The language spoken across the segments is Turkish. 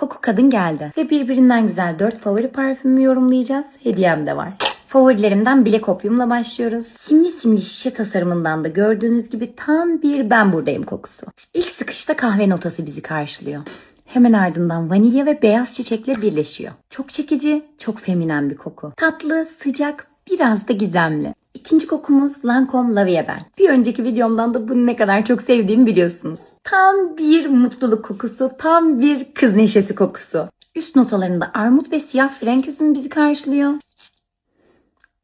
Koku kadın geldi. Ve birbirinden güzel 4 favori parfümü yorumlayacağız. Hediyem de var. Favorilerimden bile kopyumla başlıyoruz. Simli simli şişe tasarımından da gördüğünüz gibi tam bir ben buradayım kokusu. İlk sıkışta kahve notası bizi karşılıyor. Hemen ardından vanilya ve beyaz çiçekle birleşiyor. Çok çekici, çok feminen bir koku. Tatlı, sıcak, biraz da gizemli. İkinci kokumuz Lancome La Vie Belle. Bir önceki videomdan da bunu ne kadar çok sevdiğimi biliyorsunuz. Tam bir mutluluk kokusu, tam bir kız neşesi kokusu. Üst notalarında armut ve siyah frenk üzümü bizi karşılıyor.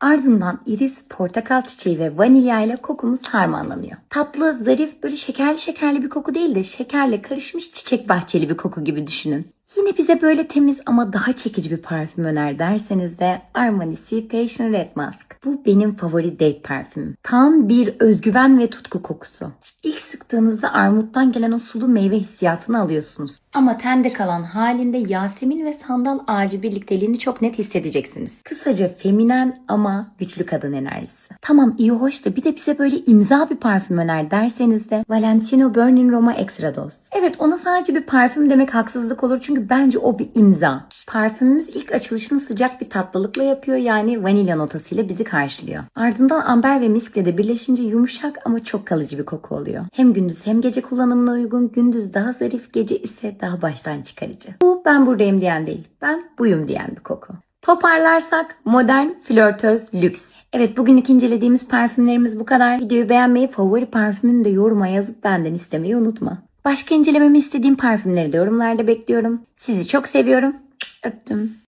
Ardından iris, portakal çiçeği ve vanilya ile kokumuz harmanlanıyor. Tatlı, zarif, böyle şekerli şekerli bir koku değil de şekerle karışmış çiçek bahçeli bir koku gibi düşünün. Yine bize böyle temiz ama daha çekici bir parfüm öner derseniz de Armani Passion Red Mask. Bu benim favori date parfümüm. Tam bir özgüven ve tutku kokusu. İlk sıktığınızda armuttan gelen o sulu meyve hissiyatını alıyorsunuz. Ama tende kalan halinde Yasemin ve sandal ağacı birlikteliğini çok net hissedeceksiniz. Kısaca feminen ama güçlü kadın enerjisi. Tamam iyi hoş da bir de bize böyle imza bir parfüm öner derseniz de Valentino Burning Roma Extra Dose. Evet ona sadece bir parfüm demek haksızlık olur çünkü bence o bir imza. Parfümümüz ilk açılışını sıcak bir tatlılıkla yapıyor yani vanilya notasıyla bizi karşılıyor. Ardından amber ve miskle de birleşince yumuşak ama çok kalıcı bir koku oluyor. Hem gündüz hem gece kullanımına uygun, gündüz daha zarif, gece ise daha baştan çıkarıcı. Bu ben buradayım diyen değil, ben buyum diyen bir koku. Toparlarsak modern, flörtöz, lüks. Evet bugünlük incelediğimiz parfümlerimiz bu kadar. Videoyu beğenmeyi, favori parfümünü de yoruma yazıp benden istemeyi unutma. Başka incelememi istediğim parfümleri de yorumlarda bekliyorum. Sizi çok seviyorum. Öptüm.